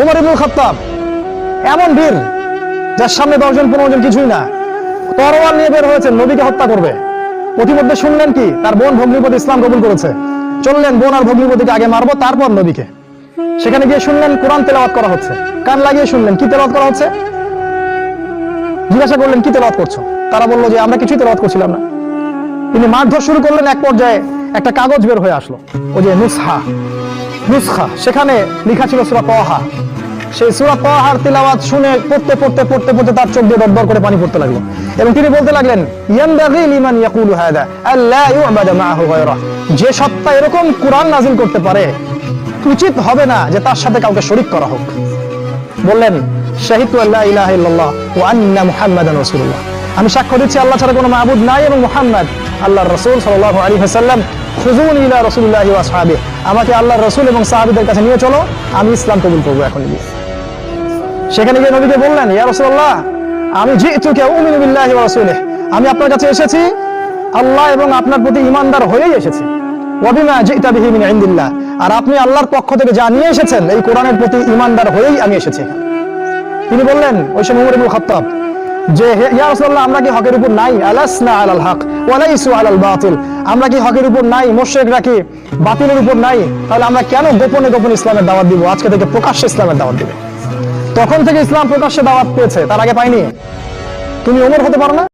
ওমর ইবনুল খাত্তাব, এমন বীর যার সামনে দশজন, পনেরো জন কিছুই না। তরোয়াল নিয়ে বের হয়েছে নবীকে হত্যা করবে। প্রতিমধ্যে শুনলেন কি? তার বোন ভগ্নিপতি ইসলাম কবুল করেছে। চললেন, বোন আর ভগ্নিপতিকে আগে মারবো, তারপর নবীকে। সেখানে গিয়ে শুনলেন কোরআন তেলাওয়াত করা হচ্ছে। কান লাগিয়ে শুনলেন, কি তেলাওয়াত করা হচ্ছে? জিজ্ঞাসা করলেন, কি তেলাওয়াত করছ? তারা বলল যে, আমরা কিছুই তেলাওয়াত করছিলাম না। তিনি মারধর শুরু করলেন, এক পর্যায়ে একটা কাগজ বের হয়ে আসলো। ওই যে নুসহা। নুসখা। সেখানে লেখা ছিল সুরা তহা সেই সুরা তহার তিলাওয়াত শুনে পড়তে পড়তে পড়তে পড়তে তার চোখ দিয়ে দরদর করে পানি পড়তে লাগল। এবং তিনি বলতে লাগলেন, ইয়ানবাগি লিমান ইয়াকুলু হাদা, আল্লা ইউবাদা মাআহু গায়রা। যে সত্তা এরকম কোরআন নাজিল করতে পারে, উচিত হবে না যে তার সাথে কাউকে শরীক করা হোক। বললেন, শাহিদু আল্লাহ ইলাহা ইল্লাল্লাহ ওয়া আন্না মুহাম্মাদান রাসূলুল্লাহ। আমি সাক্ষ্য দিচ্ছি, আল্লাহ ছাড়া কোনো মাবুদ নাই এবং মুহাম্মদ আল্লাহর রাসূল সাল্লাল্লাহু আলাইহি ওয়াসাল্লাম খুজুন ইলা রাসূলিল্লাহি ওয়া আসহাবিহি। আমাকে আল্লাহ রসুল এবং সাহাবীদের কাছে নিয়ে চলো, আমি ইসলাম কবুল করব এখন গিয়ে। সেখানে গিয়ে নবীকে বললেন, ইয়া রাসূলুল্লাহ, আমি জিতুকে উমিনু বিল্লাহি ওয়া রাসূলিহি। আমি আপনার কাছে এসেছি, আল্লাহ এবং আপনার প্রতি ইমানদার হয়েই এসেছি। ওয়াবিমা জিতা বিহি মিন ইনদিল্লাহ। আর আপনি আল্লাহর পক্ষ থেকে যা নিয়ে এসেছেন, এই কোরআনের প্রতি ইমানদার হয়েই আমি এসেছি তিনি বললেন, ওই সময় উমর খাত্তাব, যে হে, ইয়া রাসূলুল্লাহ, আমরা কি হকের উপর নাই? আলাসনা আলাল হক। ওয়া লাইসু আলাল বাতিল। আমরা কি হকের উপর নাই, মোশেকরা কি বাতিলের উপর নাই? তাহলে আমরা কেন গোপনে গোপনে ইসলামের দাওয়াত দিব? আজকে থেকে প্রকাশ্যে ইসলামের দাওয়াত দিবে। তখন থেকে ইসলাম প্রকাশ্যে দাওয়াত পেয়েছে, তার আগে পাইনি? তুমি ওমর হতে পারো না?